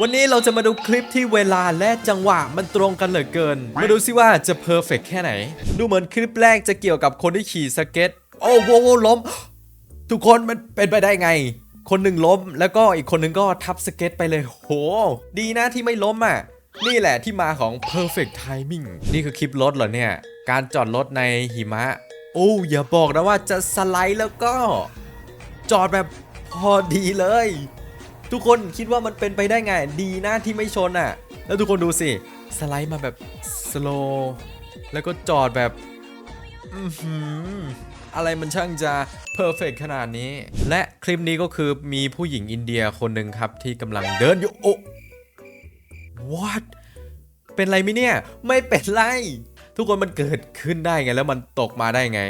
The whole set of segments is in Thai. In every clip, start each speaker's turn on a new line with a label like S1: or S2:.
S1: วันนี้เราจะมาดูคลิปที่เวลาและจังหวะมันตรงกันเหลือเกิน มาดูซิว่าจะเพอร์เฟกแค่ไหน ดูเหมือนคลิปแรกจะเกี่ยวกับคนที่ขี่สเก็ต โอ้โหโว้ล้ม ทุกคนมันเป็นไปได้ไง คนหนึ่งล้มแล้วก็อีกคนหนึ่งก็ทับสเก็ตไปเลย โห ดีนะที่ไม่ล้มอะ นี่แหละที่มาของ perfect timing นี่คือคลิปรถเหรอเนี่ย การจอดรถในหิมะ โอ้อย่าบอกนะว่าจะสไลด์แล้วก็ จอดแบบพอดีเลย ทุกคนคิดว่ามันเป็นไปได้ไง ดีนะที่ไม่ชนอะ แล้วทุกคนดูสิ สไลด์มาแบบสโลแล้วก็จอดแบบอื้อหืออะไรมันช่างจะเพอร์เฟกขนาดนี้ และคลิปนี้ก็คือมีผู้หญิงอินเดียคนหนึ่งครับที่กำลังเดินอยู่ โอ้ what เป็นไรไหมเนี่ย ไม่เป็นไร ทุกคนมันเกิดขึ้นได้ไง แล้วมันตกมาได้ไง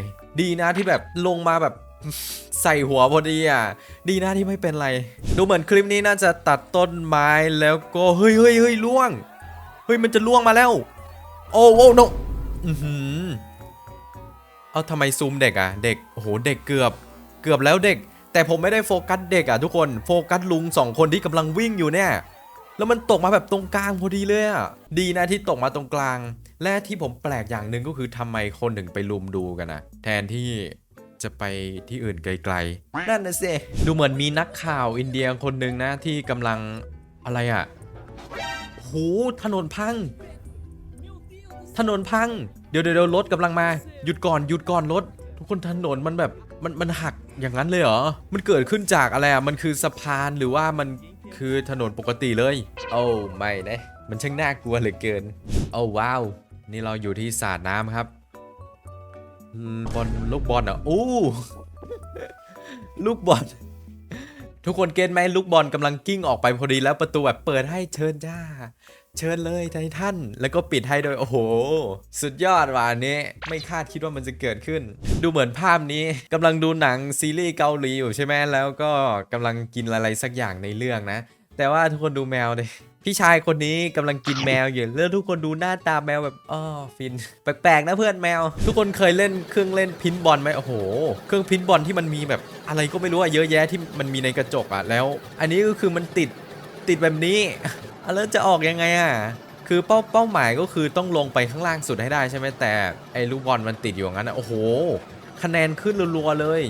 S1: ดีนะที่แบบลงมาแบบ ใส่หัวพอดีอะ ดีนะที่ไม่เป็นไร ดูเหมือนคลิปนี้น่าจะตัดต้นไม้แล้วก็เฮ้ยเฮ้ยเฮ้ยล่วง เฮ้ยมันจะล่วงมาแล้ว โอ้โอ้โนอือหือเอาทำไมซูมเด็กอะ เด็กโอ้โหเด็กเกือบ เกือบแล้วเด็ก แต่ผมไม่ได้โฟกัสเด็กอะทุกคนโฟกัสลุงสองคนที่กำลังวิ่งอยู่เนี่ยแล้วมันตกมาแบบตรงกลางพอดีเลยอะ ดีนะที่ตกมาตรงกลาง และที่ผมแปลกอย่างหนึ่งก็คือทำไมคนถึงไปลุมดูกันนะแทนที่ จะไปที่อื่นไกลๆ นั่นนะสิดูเหมือนมีนักข่าวอินเดียคนหนึ่งนะที่กำลังอะไรอะโหถนนพัง ถนนพังเดี๋ยวเดี๋ยวเดี๋ยวรถกำลังมา หยุดก่อนหยุดก่อนรถ ทุกคนถนนมันแบบมันมันหักอย่างนั้นเลยเหรอ มันเกิดขึ้นจากอะไรอะ มันคือสะพานหรือว่ามันคือถนนปกติเลย โอ้ไม่นะ มันช่างน่ากลัวเหลือเกิน โอ้ว้าว นี่เราอยู่ที่สระน้ำครับอืม บอลลูกบอลอะอู้ลูกบอล ทุกคนเก็ตไหมลูกบอลกำลังกิ้งออกไปพอดีแล้วประตูแบบเปิดให้เชิญจ้า เชิญเลยไททันแล้วก็ปิดให้โดยโอ้โห สุดยอดว่ะอันนี้ ไม่คาดคิดว่ามันจะเกิดขึ้น ดูเหมือนภาพนี้กำลังดูหนังซีรีส์เกาหลีอยู่ใช่ไหมแล้วก็กำลังกินอะไรสักอย่างในเรื่องนะ แต่ว่าทุกคนดูแมวเลย พี่ชายคนนี้กำลังกินแมวอยู่ แล้วทุกคนดูหน้าตาแมวแบบอ้อฟิน แปลกๆนะเพื่อนแมว ทุกคนเคยเล่นเครื่องเล่นพินบอลไหมโอ้โห เครื่องพินบอลที่มันมีแบบอะไรก็ไม่รู้อะเยอะแยะที่มันมีในกระจกอะแล้ว อันนี้ก็คือมันติดติดแบบนี้อะแล้วจะออกยังไงอะคือเป้าเป้าหมายก็คือต้องลงไปข้างล่างสุดให้ได้ใช่ไหมแต่ไอ้ลูกบอลมันติดอยู่งนั้นอะโอ้โห คะแนนขึ้นรัวๆเลย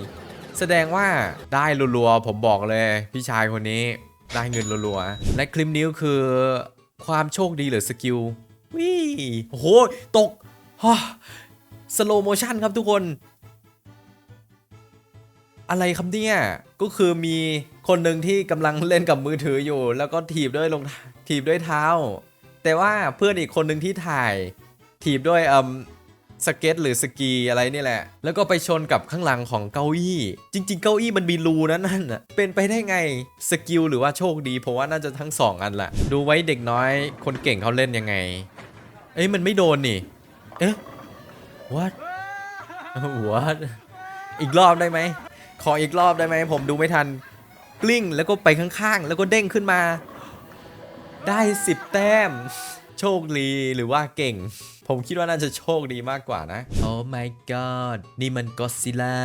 S1: แสดงว่าได้รัวๆผมบอกเลย พี่ชายคนนี้ ได้เงินรัวๆ และคลิปนี้ก็คือความโชคดีหรือสกิลวิโอ้โห ตกสโลโมชันครับทุกคน อะไรครับเนี่ย ก็คือมีคนหนึ่งที่กำลังเล่นกับมือถืออยู่ แล้วก็ถีบด้วยลงถีบด้วยเท้า แต่ว่าเพื่อนอีกคนหนึ่งที่ถ่ายถีบด้วยเอ่ม สเก็ตหรือสกีอะไรนี่แหละ แล้วก็ไปชนกับข้างหลังของเก้าอี้ จริง ๆ เก้าอี้มันมีรูนะนั่นน่ะ เป็นไปได้ไง สกิลหรือว่าโชคดีผมว่าน่าจะทั้งสองอันแหละ ดูไว้เด็กน้อยคนเก่งเขาเล่นยังไง เอ้ยมันไม่โดนนี่ เอ๊ะ what what อีกรอบได้ไหม ขออีกรอบได้ไหม ผมดูไม่ทัน กลิ้งแล้วก็ไปข้างๆ แล้วก็เด้งขึ้นมา ได้ 10 แต้ม โชคดีหรือว่าเก่ง ผมคิดว่าน่าจะโชคดีมากกว่านะ โอ้ my god นี่มันก็ซิล่า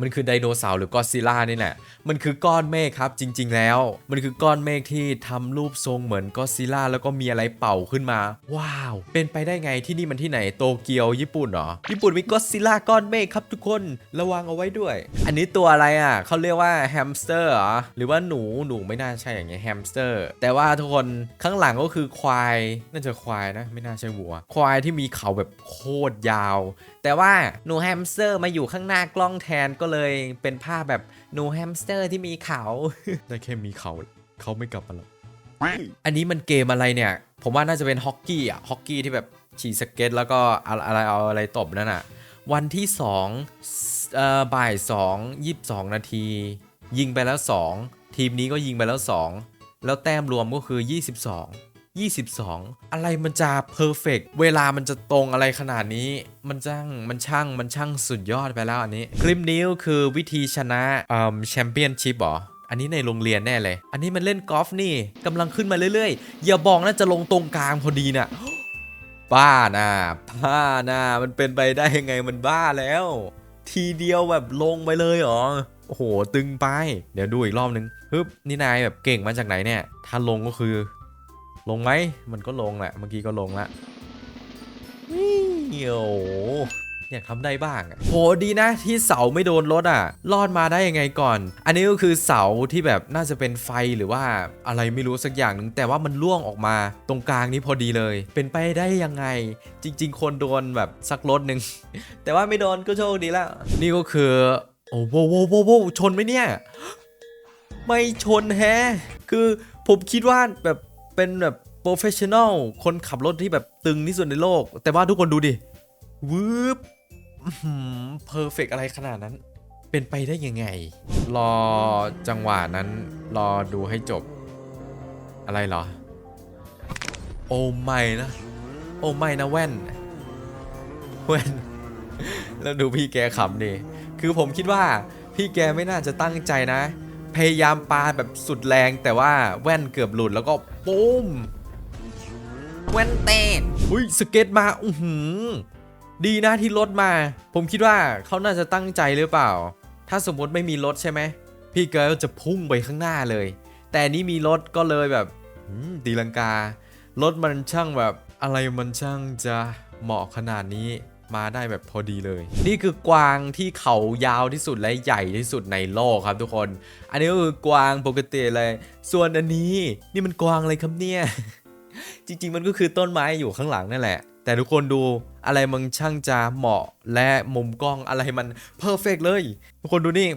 S1: มันคือไดโนเสาร์หรือก็ซิล่านี่แหละ มันคือก้อนเมฆครับจริง ๆ แล้ว มันคือก้อนเมฆที่ทำรูปทรงเหมือนก็ซิล่าแล้วก็มีอะไรเป่าขึ้นมา ว้าว เป็นไปได้ไงที่นี่มันที่ไหนโตเกียวญี่ปุ่นเหรอ ญี่ปุ่นมีก็ซิล่าก้อนเมฆครับทุกคน ระวังเอาไว้ด้วย อันนี้ตัวอะไรอะเขาเรียกว่าแฮมสเตอร์เหรอ หรือว่าหนู หนูไม่น่าใช่อย่างเงี้ยแฮมสเตอร์ แต่ว่าทุกคนข้างหลังก็คือควาย น่าจะควายนะ ไม่น่าใช่วัว ควายที่มีเขาแบบโคตรยาว แต่ว่าหนูแฮมสเตอร์มาอยู่ข้างหน้ากล้องแทนก็เลยเป็นภาพแบบหนูแฮมสเตอร์ที่มีเขา ได้แค่มีเขาเขาไม่กลับมาหรอกอันนี้มันเกมอะไรเนี่ย ผมว่าน่าจะเป็นฮอกกี้อะฮอกกี้ที่แบบฉีสเก็ต แล้วก็อะไรอะไรเอาอะไรตบนั่นอะ วันที่2เอ่อบ่าย2 22 นาที ยิงไปแล้ว 2 ทีมนี้ก็ยิงไปแล้ว 2 แล้วแต้มรวมก็คือ 22 22 อะไรมันจะเพอร์เฟกเวลามันจะตรงอะไรขนาดนี้ มันช่างมันช่างมันช่างสุดยอดไปแล้วอันนี้ คลิปนี้คือวิธีชนะแชมเปี้ยนชิพหรออันนี้ในโรงเรียนแน่เลย อันนี้มันเล่นกอล์ฟนี่กำลังขึ้นมาเรื่อยๆ อย่าบอกนะจะลงตรงกลางพอดีน่ะบ้านะบ้านะมันเป็นไปได้ยังไงมันบ้าแล้ว ทีเดียวแบบลงไปเลยหรอ โอ้โห ตึงไป เดี๋ยวดูอีกรอบนึงฮึบนี่นายแบบเก่งมาจากไหนเนี่ย ถ้าลงก็คือ ลงไหม มันก็ลงแหละ เมื่อกี้ก็ลงละนี่โอ้โอยากทำได้บ้างอะโหดีนะที่เสาไม่โดนรถอะ รอดมาได้ยังไงก่อน อันนี้ก็คือเสาที่แบบน่าจะเป็นไฟหรือว่าอะไรไม่รู้สักอย่างหนึ่งแต่ว่ามันล่วงออกมาตรงกลางนี้พอดีเลย เป็นไปได้ยังไง จริง ๆ คนโดนแบบสักรถหนึ่งแต่ว่าไม่โดนก็โชคดีแล้ว นี่ก็คือ โอ้โหโว้โว้โว้ชนไหมเนี่ย ไม่ชนแฮะคือผมคิดว่าแบบ เป็นแบบโปรเฟชชั่นอลคนขับรถที่แบบตึงที่สุดในโลก แต่ว่าทุกคนดูดิวืบเพอร์เฟกอะไรขนาดนั้น เป็นไปได้ยังไง รอจังหวะนั้น รอดูให้จบ อะไรเหรอ โอ้ไม่นะ โอ้ไม่นะแว่น แว่น แล้วดูพี่แกขำดิ คือผมคิดว่าพี่แกไม่น่าจะตั้งใจนะ พยายามปาแบบสุดแรงแต่ว่าแว่นเกือบหลุดแล้วก็ปุ้มแว่นเตนอุ้ยสเก็ตมาอือหือดีนะที่รถมา ผมคิดว่าเขาน่าจะตั้งใจหรือเปล่า ถ้าสมมติไม่มีรถใช่ไหมพี่แกก็จะพุ่งไปข้างหน้าเลย แต่อันนี้มีรถก็เลยแบบอืมตีลังการถมันช่างแบบอะไรมันช่างจะเหมาะขนาดนี้ มาได้แบบพอดีเลย นี่คือกวางที่เขายาวที่สุดและใหญ่ที่สุดในโลกครับทุกคน อันนี้ก็คือกวางปกติเลย ส่วนอันนี้นี่มันกวางอะไรครับเนี่ย จริง ๆ มันก็คือต้นไม้อยู่ข้างหลังนั่นแหละ แต่ทุกคนดู อะไรมันช่างจะเหมาะและมุมกล้องอะไรมันเพอร์เฟกเลย ทุกคนดูนี่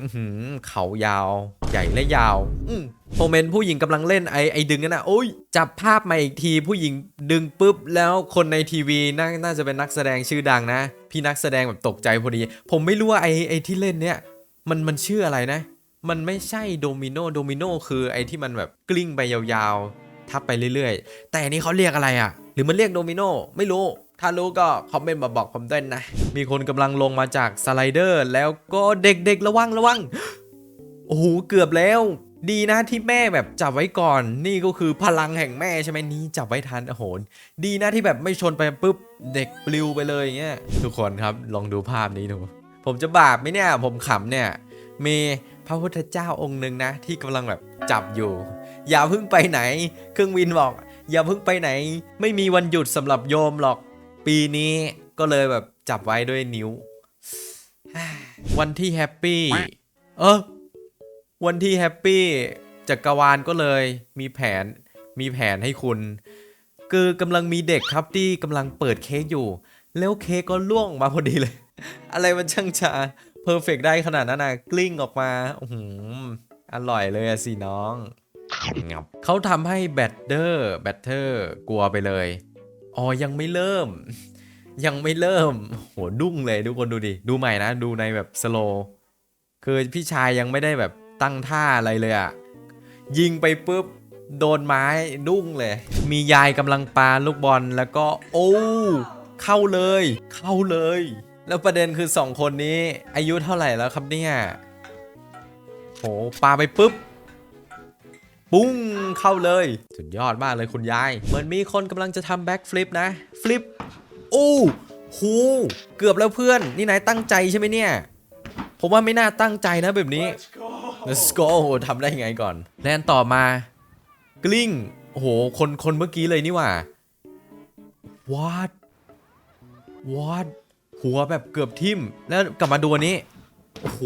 S1: เขายาว ใหญ่และยาวอืมผมเห็นผู้หญิงกำลังเล่นไอ้ไอ้ดึงนั่นนะโอ้ยจับภาพมาอีกทีผู้หญิงดึงปุ๊บ แล้วคนในทีวีน่าน่าจะเป็นนักแสดงชื่อดังนะ พี่นักแสดงแบบตกใจพอดี ผมไม่รู้ว่าไอ้ไอ้ที่เล่นเนี่ย มันมันชื่ออะไรนะ มันไม่ใช่โดมิโนโดมิโนคือไอ้ที่มันแบบกลิ้งไปยาวๆทับไปเรื่อยๆ แต่อันนี้เขาเรียกอะไรอะ หรือมันเรียกโดมิโนไม่รู้ ถ้ารู้ก็คอมเมนต์มาบอกผมด้วยนะ มีคนกำลังลงมาจากสไลเดอร์แล้วก็เด็กๆระวังระวัง โอ้โหเกือบแล้ว ดีนะที่แม่แบบจับไว้ก่อน นี่ก็คือพลังแห่งแม่ใช่ไหมนี่จับไว้ทันโอ้โหดีนะที่แบบไม่ชนไปปุ๊บเด็กปลิวไปเลยอย่างเงี้ยทุกคนครับลองดูภาพนี้ดูผมจะบาปไหมเนี่ยผมขำเนี่ยมีพระพุทธเจ้าองค์หนึ่งนะ ที่กำลังแบบจับอยู่ อย่าเพิ่งไปไหน เครื่องบินบอก อย่าเพิ่งไปไหน ไม่มีวันหยุดสำหรับโยมหรอก ปีนี้ก็เลยแบบจับไว้ด้วยนิ้ว วันที่แฮปปี้เออวันที่แฮปปี้จักรวาลก็เลยมีแผนมีแผนให้คุณ คือกำลังมีเด็กครับที่กำลังเปิดเค้กอยู่ แล้วเค้กก็ล่วงออกมาพอดีเลย อะไรมันช่างจะเพอร์เฟกได้ขนาดนั้นนะกลิ้งออกมาอื้อหืออร่อยเลยอะสิน้องงับเขาทำให้แบตเตอร์แบตเตอร์กลัวไปเลย อ๋อยังไม่เริ่ม ยังไม่เริ่มโหดุ้งเลยทุกคนดูดิดูใหม่นะดูในแบบสโลคือพี่ชายยังไม่ได้แบบตั้งท่าอะไรเลยอะยิงไปปุ๊บโดนไม้ดุ้งเลย มียายกำลังปาลูกบอลแล้วก็โอ้เข้าเลย เข้าเลย แล้วประเด็นคือสองคนนี้อายุเท่าไหร่แล้วครับเนี่ยโหปาไปปุ๊บ ปุ้งเข้าเลย สุดยอดมากเลยคุณยาย เหมือนมีคนกำลังจะทำแบ็กฟลิปนะฟลิปโอ้โหเกือบแล้วเพื่อน นี่นายตั้งใจใช่ไหมเนี่ย ผมว่าไม่น่าตั้งใจนะแบบนี้ Let's go ทำได้ยังไงก่อน แลนต่อมา กลิ้ง โอ้โห คนคนเมื่อกี้เลยนี่ว่า what what หัวแบบเกือบทิ่ม แล้วกลับมาดูอันนี้ โอ้โห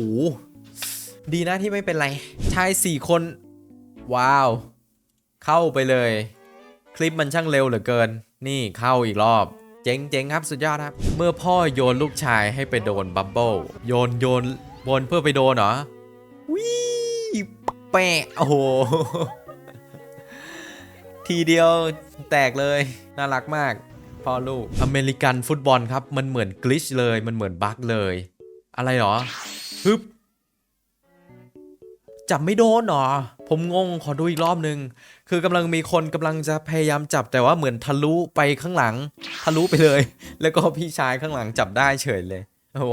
S1: ดีนะที่ไม่เป็นไร ชายสี่คน ว้าว เข้าไปเลย คลิปมันช่างเร็วเหลือเกิน นี่เข้าอีกรอบ เจ๋งเจ๋งครับสุดยอดครับ เมื่อพ่อโยนลูกชายให้ไปโดนบับเบิลโยนโยนบนเพื่อไปโดนเหรอวิแปะโอ้โหทีเดียวแตกเลย น่ารักมากพ่อลูกอเมริกันฟุตบอลครับ มันเหมือนกลิชเลยมันเหมือนบั๊กเลย อะไรเหรอฮึบจับไม่โดนเหรอ ผมงงขอดูอีกรอบหนึ่งคือกำลังมีคนกำลังจะพยายามจับแต่ว่าเหมือนทะลุไปข้างหลัง ทะลุไปเลย แล้วก็พี่ชายข้างหลังจับได้เฉยเลย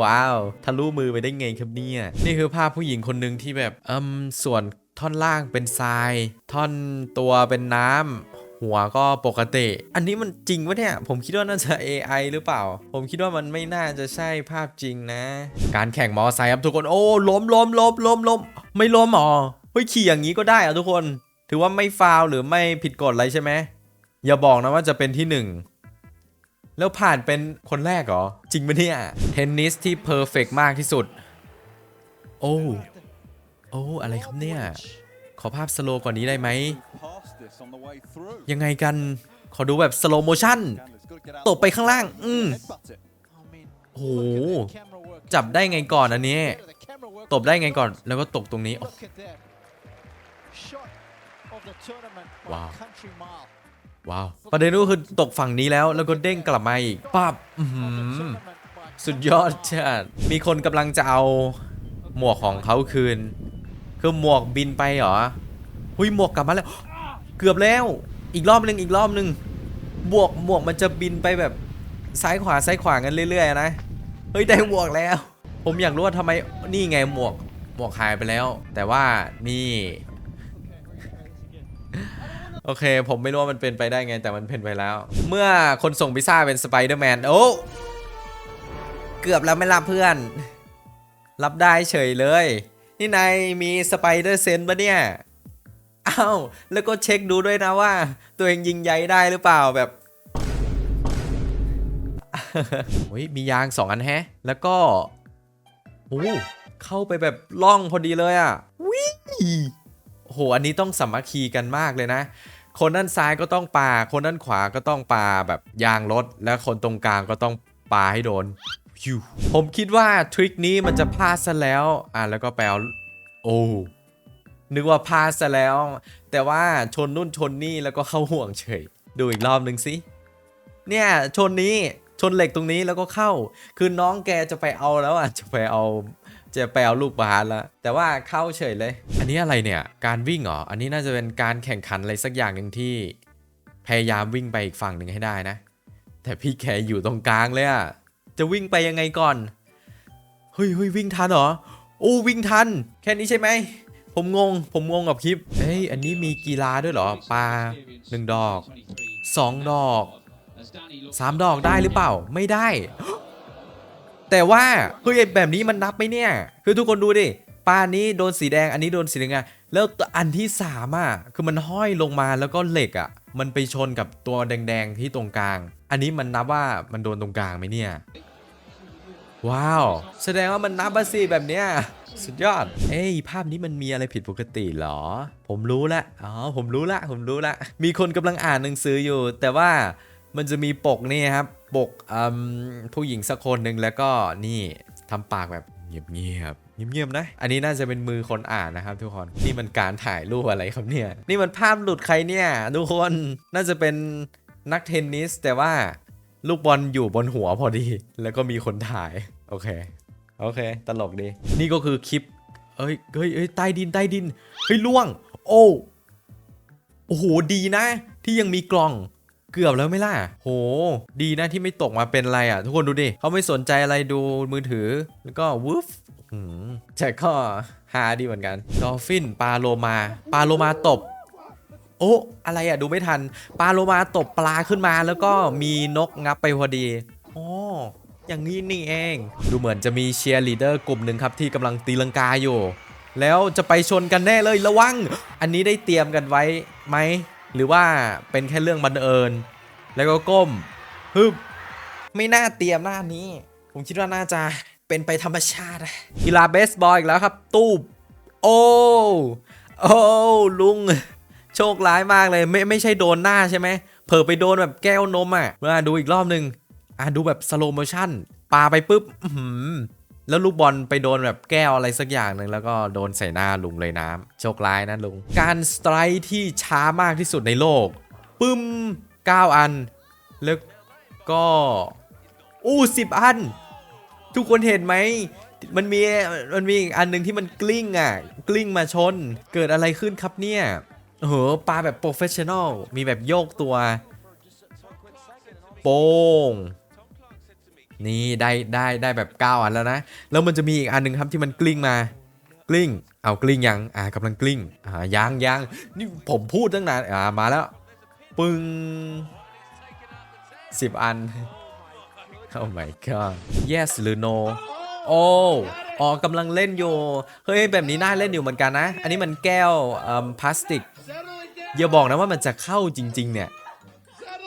S1: ว้าวทะลุมือไปได้ไงครับเนี่ยนี่คือภาพผู้หญิงคนหนึ่งที่แบบอืมส่วนท่อนล่างเป็นทราย ท่อนตัวเป็นน้ำหัวก็ปกติ อันนี้มันจริงวะเนี่ย ผมคิดว่าน่าจะ AI หรือเปล่า ผมคิดว่ามันไม่น่าจะใช่ภาพจริงนะ การแข่งมอไซค์ครับทุกคนโอ้ล้มล้มล้มล้มล้มไม่ล้มหรอ เฮ้ยขี่อย่างนี้ก็ได้อะทุกคน ถือว่าไม่ฟาวหรือไม่ผิดกฎอะไรใช่ไหมอย่าบอกนะว่าจะเป็นที่หนึ่งแล้วผ่านเป็นคนแรกเหรอ จริงปะเนี่ยเทนนิสที่เพอร์เฟกมากที่สุด โอ้โอ้อะไรครับเนี่ย ขอภาพสโลว์กว่านี้ได้ไหม ยังไงกันขอดูแบบสโลโมชั่นตบไปข้างล่าง อืมโอ้โหจับได้ไงก่อนอันนี้ ตบได้ไงก่อนแล้วก็ตกตรงนี้
S2: ว้าว
S1: ว้าวประเด็นก็คือตกฝั่งนี้แล้วแล้วก็เด้งกลับมาอีกปั๊บอื้อหือสุดยอดจัดมีคนกำลังจะเอาหมวกของเขาคืน คือหมวกบินไปเหรอหุยหมวกกลับมาแล้ว เกือบแล้ว อีกรอบหนึ่งอีกรอบหนึ่งบวกหมวกมันจะบินไปแบบซ้ายขวาซ้ายขวากันเรื่อยๆนะ เฮ้ยได้หมวกแล้ว ผมอยากรู้ว่าทำไมนี่ไงหมวกหมวกหายไปแล้ว แต่ว่านี่ โอเค ผมไม่รู้ว่ามันเป็นไปได้ไงแต่มันเป็นไปแล้ว เมื่อคนส่งพิซซ่าเป็นสไปเดอร์แมนโอ้เกือบแล้วไม่รับเพื่อน รับได้เฉยเลย นี่นายมีสไปเดอร์เซนปะเนี่ยอ้าวแล้วก็เช็คดูด้วยนะว่า ตัวเองยิงใยได้หรือเปล่าแบบโอ้ยมียางสองอันแฮะ แล้วก็โอ้เข้าไปแบบล่องพอดีเลยอะวิโอ้โหอันนี้ต้องสามัคคีกันมากเลยนะ คนด้านซ้ายก็ต้องปา คนด้านขวาก็ต้องปาแบบยางรถ และคนตรงกลางก็ต้องปาให้โดน ผมคิดว่าทริคนี้มันจะพลาดซะแล้ว อะแล้วก็ไปเอาโอ้นึกว่าพลาดซะแล้ว แต่ว่าชนนู่นชนนี่แล้วก็เข้าห่วงเฉย ดูอีกรอบหนึ่งสิเนี่ยชนนี้ชนเหล็กตรงนี้แล้วก็เข้า คือน้องแกจะไปเอาแล้วอะจะไปเอา จะไปเอาลูกบาสแล้วแต่ว่าเข้าเฉยเลย อันนี้อะไรเนี่ย การวิ่งเหรอ อันนี้น่าจะเป็นการแข่งขันอะไรสักอย่างหนึ่งที่ พยายามวิ่งไปอีกฝั่งหนึ่งให้ได้นะ แต่พี่แกอยู่ตรงกลางเลยอะจะวิ่งไปยังไงก่อน เฮ้ยเฮ้ยวิ่งทันเหรอ โอ้วิ่งทัน แค่นี้ใช่ไหม ผมงง ผมงงกับคลิป เฮ้ย อันนี้มีกีฬาด้วยเหรอ ปลาหนึ่งดอกสองดอกสามดอกได้หรือเปล่า ไม่ได้ แต่ว่าเฮ้ยแบบนี้มันนับไหมเนี่ย คือทุกคนดูดิปลานี้โดนสีแดงอันนี้โดนสีแดงแล้วอันที่สามอะคือมันห้อยลงมาแล้วก็เหล็กอะ มันไปชนกับตัวแดงๆที่ตรงกลาง อันนี้มันนับว่ามันโดนตรงกลางไหมเนี่ยว้าว แสดงว่ามันนับมาสิแบบเนี้ยสุดยอด เอ้ยภาพนี้มันมีอะไรผิดปกติเหรอ ผมรู้ละอ๋อผมรู้ละ ผมรู้ละ มีคนกำลังอ่านหนังสืออยู่ แต่ว่ามันจะมีปกนี่ครับ ปกผู้หญิงสักคนหนึ่งแล้วก็นี่ทำปากแบบเงียบๆเงียบๆนะ อันนี้น่าจะเป็นมือคนอ่านนะครับทุกคน นี่มันการถ่ายรูปอะไรครับเนี่ย นี่มันภาพหลุดใครเนี่ยทุกคน น่าจะเป็นนักเทนนิส แต่ว่าลูกบอลอยู่บนหัวพอดี แล้วก็มีคนถ่าย โอเค โอเค ตลกดี นี่ก็คือคลิป เอ้ย เฮ้ยเอ้ย ใต้ดิน ใต้ดิน เฮ้ยล่วง โอ้ โอ้โห ดีนะ ที่ยังมีกล่อง เกือบแล้วไม่ล่ะ โห ดีนะที่ไม่ตกมาเป็นอะไรอะ ทุกคนดูดิเขาไม่สนใจอะไรดูมือถือ แล้วก็วูฟอืมแต่ก็ฮาดีเหมือนกัน ดอลฟิน ปลาโลมา ปลาโลมาตบ โอ้อะไรอะ ดูไม่ทัน ปลาโลมาตบปลาขึ้นมาแล้วก็มีนกงับไปพอดีอ๋ออย่างนี้นี่เอง ดูเหมือนจะมีเชียร์ลีดเดอร์กลุ่มหนึ่งครับที่กำลังตีลังกาอยู่ แล้วจะไปชนกันแน่เลยระวัง อันนี้ได้เตรียมกันไว้ไหม หรือว่าเป็นแค่เรื่องบังเอิญ แล้วก็ก้มฮึบไม่น่าเตรียมหน้านี้ ผมคิดว่าน่าจะเป็นไปธรรมชาติกีฬาเบสบอลอีกแล้วครับ ตูบโอ้โอ้ลุง โชคร้ายมากเลยไม่ไม่ใช่โดนหน้าใช่ไหมเผลอไปโดนแบบแก้วนมอะมาดูอีกรอบหนึ่งอะดูแบบสโลโมชั่นปาไปปุ๊บ แล้วลูกบอลไปโดนแบบแก้วอะไรสักอย่างหนึ่งแล้วก็โดนใส่หน้าลุงเลยน้ำโชคร้ายนะลุง การสไตร์ที่ช้ามากที่สุดในโลก ปึ้ม 9 อัน แล้วก็อู้สิบอัน ทุกคนเห็นไหมมันมีมันมีอีกอันหนึ่งที่มันกลิ้งอะ กลิ้งมาชน เกิดอะไรขึ้นครับเนี่ยโอ้โหปลาแบบโปรเฟชชั่นอลมีแบบโยกตัว โป้ง นี่ได้ได้ได้แบบ 9 อันแล้วนะ แล้วมันจะมีอีกอันหนึ่งครับที่มันกลิ้งมา กลิ้ง เอากลิ้งยัง อ่ากำลังกลิ้ง อ่ายังยังนี่ผมพูดตั้งนาน อ่ามาแล้ว ปึ้งสิบอันโอ้ my god yes หรือ no โอ้อ๋อกำลังเล่นอยู่ เฮ้ย แบบนี้น่าเล่นอยู่เหมือนกันนะ อันนี้มันแก้วอ่อพลาสติก อย่าบอกนะว่ามันจะเข้าจริง ๆ เนี่ย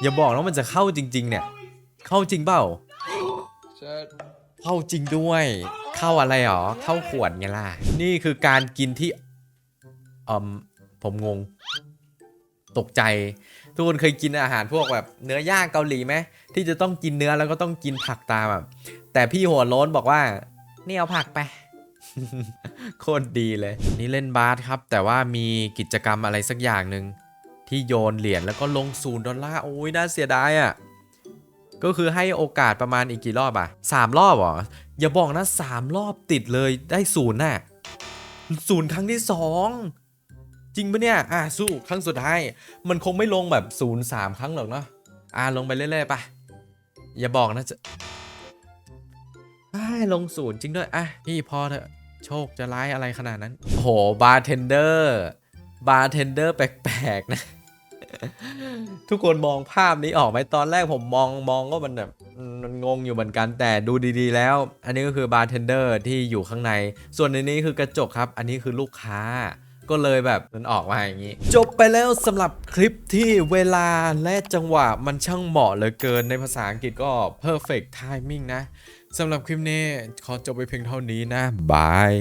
S1: อย่าบอกนะมันจะเข้าจริง ๆ เนี่ย เข้าจริงเปล่า เข้าจริงด้วย เข้าอะไรหรอ เข้าขวดไงล่ะ นี่คือการกินที่อืมผมงง ตกใจ ทุกคนเคยกินอาหารพวกแบบเนื้อย่างเกาหลีไหมที่จะต้องกินเนื้อแล้วก็ต้องกินผักตามแบบแต่พี่หัวโล้นบอกว่า นี่เอาผักไปโคตรดีเลย นี่เล่นบาสครับ แต่ว่ามีกิจกรรมอะไรสักอย่างหนึ่งที่โยนเหรียญแล้วก็ลงศูนย์ดอลลาร์โอ้ยน่าเสียดายอะ่ะ ก็คือให้โอกาสประมาณอีกกี่รอบอะสามรอบเหรอ อย่าบอกนะสามรอบติดเลยได้ศูนย์น่ะศูนย์ครั้งที่สองจริงปะเนี่ย อะสู้ครั้งสุดท้าย มันคงไม่ลงแบบศูนย์สามครั้งหรอกเนาะ อะลงไปเรื่อยๆไป อย่าบอกนะจะอ้ายลงศูนย์จริงด้วย อะพี่พอเถอะโชคจะร้ายอะไรขนาดนั้น โห บาร์เทนเดอร์ บาร์เทนเดอร์แปลกๆนะ ทุกคนมองภาพนี้ออกไหมตอนแรกผมมองมองก็มันแบบมมันงงอยู่เหมือนกันแต่ดูดีๆ แล้ว อันนี้ก็คือบาร์เทนเดอร์ที่อยู่ข้างใน ส่วนในนี้คือกระจกครับ อันนี้คือลูกค้าก็เลยแบบมันออกมาอย่างนี้ จบไปแล้วสำหรับคลิปที่เวลาและจังหวะมันช่างเหมาะเหลือเกินในภาษาอังกฤษก็ perfect timing นะสำหรับคลิปนี้ขอจบไปเพียงเท่านี้นะบาย